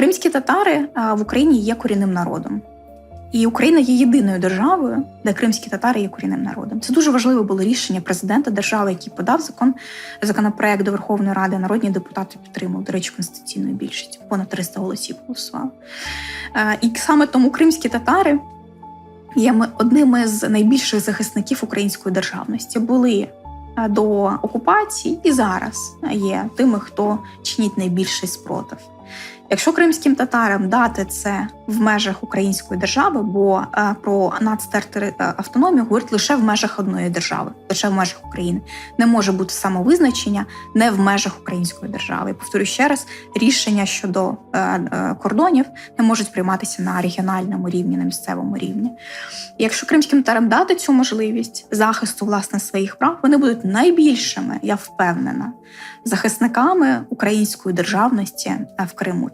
Кримські татари в Україні є корінним народом. І Україна є єдиною державою, де кримські татари є корінним народом. Це дуже важливе було рішення президента держави, який подав закон законопроект до Верховної Ради. Народні депутати підтримали, до речі, конституційною більшістю. Понад 300 голосів голосували. І саме тому кримські татари є одними з найбільших захисників української державності. Були до окупації і зараз є тими, хто чинить найбільший спротив. Якщо кримським татарам дати це в межах української держави, бо е, про нацтериторіальну говорить лише в межах одної держави, лише в межах України, не може бути самовизначення не в межах української держави. І повторюю ще раз, рішення щодо е, е, кордонів не можуть прийматися на регіональному рівні, на місцевому рівні. Якщо кримським татарам дати цю можливість захисту власне своїх прав, вони будуть найбільшими, я впевнена, захисниками української державності в Криму.